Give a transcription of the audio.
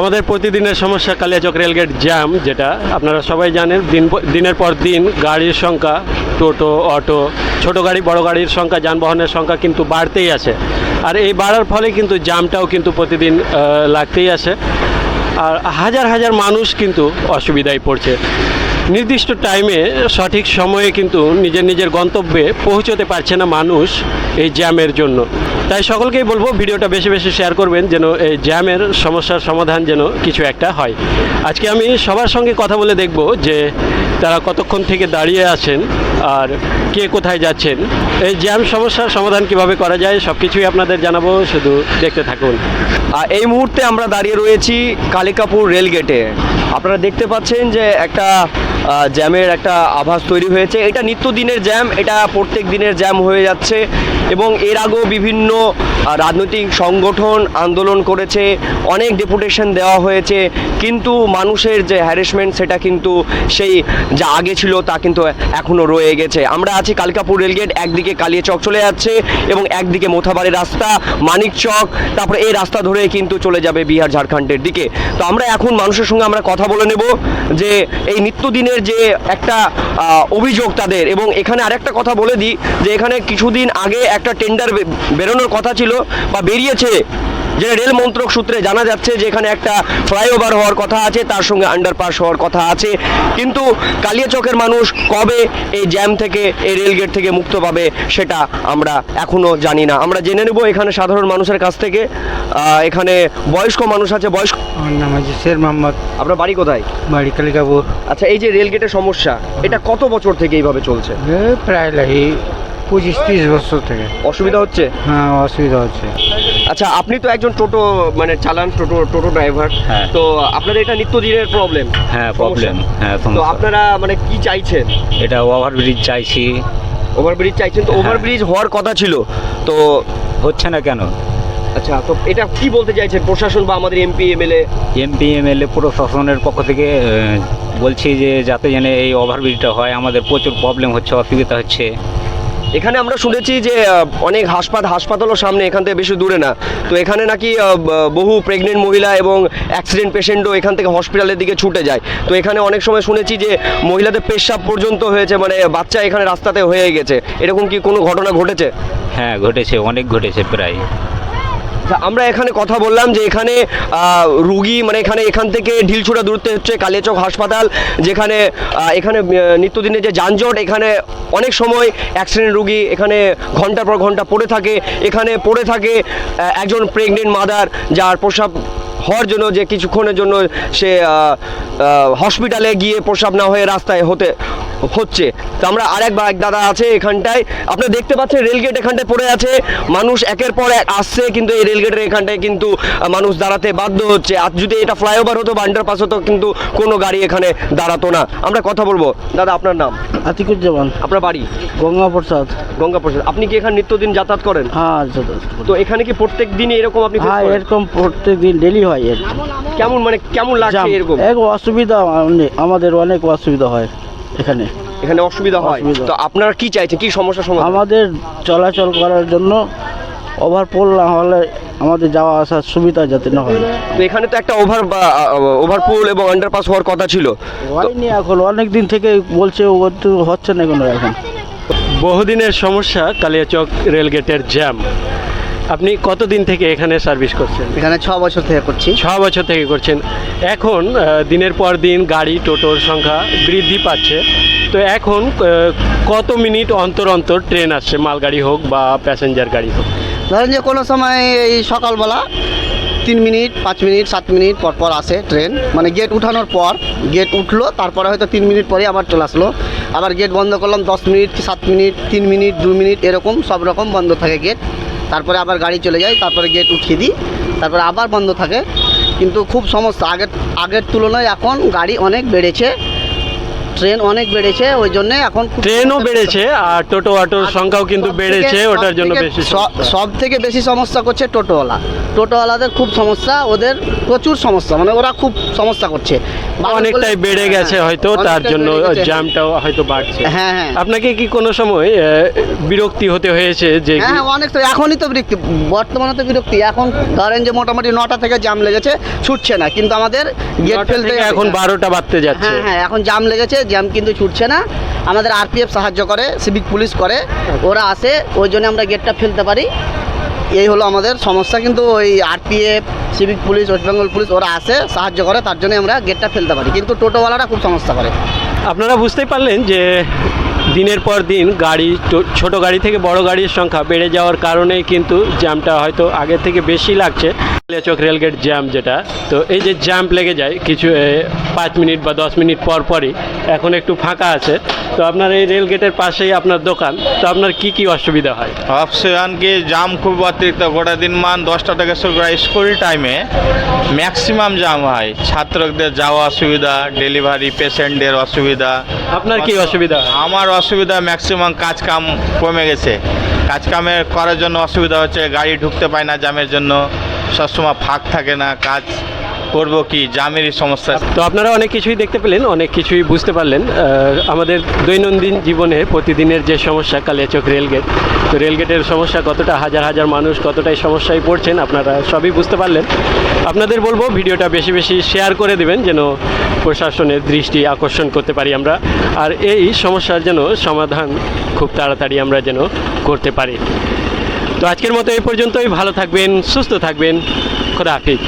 আমাদের প্রতিদিনের সমস্যা কালিয়াচক রেলগেট জ্যাম, যেটা আপনারা সবাই জানেন, দিন দিনের পর দিন গাড়ির সংখ্যা, টোটো, অটো, ছোট গাড়ি, বড় গাড়ির সংখ্যা, যানবাহনের সংখ্যা কিন্তু বাড়তেই আছে। আর এই বাড়ার ফলে কিন্তু জ্যামটাও কিন্তু প্রতিদিন লাগতেই আছে। আর হাজার হাজার মানুষ কিন্তু অসুবিধায় পড়ছে। নির্দিষ্ট টাইমে, সঠিক সময়ে কিন্তু নিজের নিজের গন্তব্যে পৌঁছতে পারছে না মানুষ এই জ্যামের জন্য। তাই সকলকেই বলব ভিডিওটা বেশি বেশি শেয়ার করবেন যেন এই জ্যামের সমস্যার সমাধান যেন কিছু একটা হয়। আজকে আমি সবার সঙ্গে কথা বলে দেখব যে তারা কতক্ষণ থেকে দাঁড়িয়ে আছেন আর কে কোথায় যাচ্ছেন। এই জ্যাম সমস্যার সমাধান কীভাবে করা যায় সব কিছুই আপনাদের জানাব, শুধু দেখতে থাকুন। আর এই মুহূর্তে আমরা দাঁড়িয়ে রয়েছি কালিকাপুর রেলগেটে। আপনারা দেখতে পাচ্ছেন যে একটা জ্যামের একটা আভাস তৈরি হয়েছে। এটা নিত্যদিনের জ্যাম, এটা প্রত্যেক দিনের জ্যাম হয়ে যাচ্ছে এবং এর আগেও বিভিন্ন রাজনৈতিক সংগঠন আন্দোলন করেছে, অনেক ডেপুটেশন দেওয়া হয়েছে, কিন্তু মানুষের যে হ্যারাসমেন্ট সেটা কিন্তু সেই যা আগে ছিল তা কিন্তু এখনও রয়ে গেছে। আমরা আছি কালকাপুর রেলগেট, একদিকে কালিয়াচক চলে যাচ্ছে এবং একদিকে মোথাবাড়ি রাস্তা, মানিক চক, তারপরে এই রাস্তা ধরে কিন্তু চলে যাবে বিহার ঝাড়খণ্ডের দিকে। তো আমরা এখন মানুষের সঙ্গে আমরা কথা বলে নেব যে এই নিত্যদিনের যে একটা অভিযোগ তাদের এবং এখানে আরেকটা কথা বলে দিই যে এখানে কিছুদিন আগে একটা টেন্ডার বেরোনোর কথা ছিল বা বেরিয়েছে যে রেল মন্ত্রক সূত্রে জানা যাচ্ছে যে এখানে একটা ফ্লাইওভার হওয়ার কথা আছে তার সঙ্গে আন্ডারপাস হওয়ার কথা আছে। কিন্তু কালিয়াচকের মানুষ কবে এই জ্যাম থেকে এই রেলগেট থেকে মুক্ত পাবে সেটা আমরা এখনও জানি না। আমরা জেনে নেব এখানে সাধারণ মানুষের কাছ থেকে। এখানে বয়স্ক মানুষ আছে বয়স্ক আমার নাম আছে শের মোহাম্মদ। আপনার বাড়ি কোথায়? বাড়ি কালিকাপুর। আচ্ছা এই যে রেলগেটের সমস্যা এটা কত বছর থেকে এইভাবে চলছে? প্রায় লাগে পঁচিশ তিরিশ বছর থেকে। অসুবিধা হচ্ছে? হ্যাঁ অসুবিধা হচ্ছে। আচ্ছা আপনি তো একজন টোটো মানে চালান টোটো টোটো ড্রাইভার। হ্যাঁ। তো আপনাদের এটা নিত্যদিনের প্রবলেম হ্যাঁ প্রবলেম হ্যাঁ তো আপনারা মানে কি চাইছেন? এটা ওভারব্রিজ চাইছি। ওভারব্রিজ চাইছেন? তো হ্যাঁ। ওভারব্রিজ হওয়ার কথা ছিল। তো হচ্ছে না কেন? আচ্ছা তো এটা কি বলতে চাইছেন? প্রশাসন বা আমাদের এমপি এমএলএ এমপি এমএলএ প্রশাসনের পক্ষ থেকে বলছি যে যাতে যেন এই ওভারব্রিজটা হয় আমাদের প্রচুর প্রবলেম হচ্ছে অসুবিধা হচ্ছে। এখানে আমরা শুনেছি যে অনেক হাসপাত, হাসপাতালও সামনে এখান থেকে বেশি দূরে না। তো এখানে নাকি বহু প্রেগনেন্ট মহিলা এবং অ্যাক্সিডেন্ট পেশেন্টও এখান থেকে হসপিটালের দিকে ছুটে যায়। তো এখানে অনেক সময় শুনেছি যে, মহিলাদের পেশাব পর্যন্ত হয়েছে মানে বাচ্চা এখানে রাস্তাতে হয়ে গেছে। এরকম কি কোনো ঘটনা ঘটেছে? হ্যাঁ ঘটেছে, অনেক ঘটেছে প্রায়। তা আমরা এখানে কথা বললাম যে এখানে রুগী মানে এখানে এখান থেকে ঢিলছুড়া দূরত্বে হচ্ছে কালিয়াচক হাসপাতাল যেখানে এখানে আহ, নিত্যদিনের যে যানজট এখানে অনেক সময় অ্যাক্সিডেন্ট রুগী এখানে ঘণ্টার পর ঘণ্টা পড়ে থাকে। এখানে পড়ে থাকে একজন প্রেগনেন্ট মাদার যার প্রসাব হওয়ার জন্য যে কিছুক্ষণের জন্য সে হসপিটালে গিয়ে প্রসাব না হয়ে রাস্তায় হতে হচ্ছে। তো আমরা আরেক এক দাদা আছে এখানটায়। আপনারা দেখতে পাচ্ছেন রেলগেট এখানটায় পড়ে আছে। মানুষ একের পর এক আসছে কিন্তু এই রেলগেটের এখানটায় কিন্তু মানুষ দাঁড়াতে বাধ্য হচ্ছে। আর যদি এটা ফ্লাইওভার হতো বা আন্ডারপাস হতো কিন্তু কোনো গাড়ি এখানে দাঁড়াতো না। আমরা কথা বলব। দাদা আপনার নাম? আতিকুজ্জামান। আপনার বাড়ি? গঙ্গা প্রসাদ গঙ্গা প্রসাদ আপনি কি এখানে নিত্যদিন যাতায়াত করেন? হ্যাঁ তো এখানে কি প্রত্যেক দিনই এরকম আপনি হ্যাঁ এরকম প্রত্যেক দিন ডেলি হয় এর কেমন মানে কেমন লাগছে এরকম? এক অসুবিধা আমাদের অনেক অসুবিধা হয়। এখানে। এখানে অসুবিধা হয়। তো আপনারা কি চাইছেন? কি সমস্যা সমাধান? আমাদের চলাচল করার জন্য ওভারপুল না হলে আমাদের যাওয়া আসার সুবিধা যাতে না হয়। তো এখানে তো একটা ওভার ওভারপুল এবং আন্ডারপাস হওয়ার কথা ছিল। হয়নি এখন অনেক দিন থেকে বলছে ও তো হচ্ছে না কোনো এখন। বহুদিনের সমস্যা কালিয়াচক রেলগেটের জ্যাম। আপনি কতদিন থেকে এখানে সার্ভিস করছেন? এখানে ছ বছর থেকে করছি। ছ বছর থেকে করছেন। এখন দিনের পর দিন গাড়ি টোটোর সংখ্যা বৃদ্ধি পাচ্ছে। তো এখন কত মিনিট অন্তর অন্তর ট্রেন আসছে মালগাড়ি হোক বা প্যাসেঞ্জার গাড়ি হোক? ধরেন যে কোনো সময় এই সকালবেলা তিন মিনিট পাঁচ মিনিট সাত মিনিট পর পর আসে ট্রেন। মানে গেট উঠানোর পর গেট উঠল তারপরে হয়তো তিন মিনিট পরে আবার চলে আসলো। আবার গেট বন্ধ করলাম দশ মিনিট সাত মিনিট তিন মিনিট দু মিনিট এরকম সব রকম বন্ধ থাকে গেট তারপরে আবার গাড়ি চলে যায়, তারপরে গেট উঠিয়ে দিই, তারপরে আবার বন্ধ থাকে। কিন্তু খুব সমস্যা, আগের আগের তুলনায় এখন গাড়ি অনেক বেড়েছে। ট্রেন অনেক বেড়েছে ওই জন্য এখন ট্রেনও বেড়েছে আর টোটো অটোর সংখ্যাও কিন্তু বেড়েছে ওটার জন্য বেশি সব থেকে বেশি সমস্যা করছে টোটোওয়ালা। টোটোওয়ালাদের খুব সমস্যা ওদের প্রচুর সমস্যা মানে ওরা খুব সমস্যা করছে। অনেকটাই বেড়ে গেছে হ্যাঁ, হয়তো তার জন্য জ্যামটাও হয়তো বাড়ছে। হ্যাঁ হ্যাঁ। আপনাকে কি কোনো সময় বিরক্তি হতে হয়েছে যে হ্যাঁ অনেক তো এখনই তো বিরক্তি বর্তমানে তো বিরক্তি। এখন ধরেন যে মোটামুটি নটা থেকে জাম লেগেছে ছুটছে না কিন্তু আমাদের গেট ফেলতে এখন বারোটা বাড়তে যাচ্ছে। হ্যাঁ হ্যাঁ এখন জাম লেগেছে জ্যাম কিন্তু ছুটছে না। আমাদের আরপিএফ সাহায্য করে সিভিক পুলিশ করে, ওরা আসে ওই জন্য আমরা গেটটা ফেলতে পারি। এই হলো আমাদের সমস্যা, কিন্তু ওই RPF civic police West Bengal police ওরা আসে সাহায্য করে, তার জন্য আমরা গেটটা ফেলতে পারি। কিন্তু টোটোওয়ালারা খুব সমস্যা করে। আপনারা বুঝতেই পারলেন যে দিনের পর দিন গাড়ি ছোট গাড়ি থেকে বড় গাড়ির সংখ্যা বেড়ে যাওয়ার কারণেই কিন্তু জ্যামটা হয়তো আগের থেকে বেশি লাগছে। চক রেলগেট জ্যাম যেটা তো এই যে জ্যাম লেগে যায় কিছু পাঁচ মিনিট বা দশ মিনিট পর পরই এখন একটু ফাঁকা আছে। তো আপনার এই রেলগেটের পাশেই আপনার দোকান তো আপনার কি কি অসুবিধা হয়? অপশন কি জাম খুব অতিরিক্ত গোটা দিন মান দশটা থেকে স্কুল টাইমে ম্যাক্সিমাম জাম হয়। ছাত্রদের যাওয়া অসুবিধা ডেলিভারি পেশেন্টদের অসুবিধা। আপনার কি অসুবিধা আমার অসুবিধা ম্যাক্সিমাম কাজ কাম কমে গেছে। কাজ কামের করার জন্য অসুবিধা হচ্ছে গাড়ি ঢুকতে পায় না জামের জন্য। সবসময় ফাঁক থাকে না, কাজ করব কি জামেরই সমস্যা তো আপনারা অনেক কিছুই দেখতে পেলেন, অনেক কিছুই বুঝতে পারলেন। আমাদের দৈনন্দিন জীবনে প্রতিদিনের যে সমস্যা কালিয়াচক রেলগেট তো রেলগেটের সমস্যা কতটা, হাজার হাজার মানুষ কতটাই সমস্যায় পড়ছেন, আপনারা সবই বুঝতে পারলেন। আপনাদের বলব, ভিডিওটা বেশি বেশি শেয়ার করে দেবেন, যেন প্রশাসনের দৃষ্টি আকর্ষণ করতে পারি আমরা। আর এই সমস্যার যেন সমাধান খুব তাড়াতাড়ি আমরা যেন করতে পারি। তো আজকের মতো এই পর্যন্তই। ভালো থাকবেন সুস্থ থাকবেন। খোদা হাফিজ।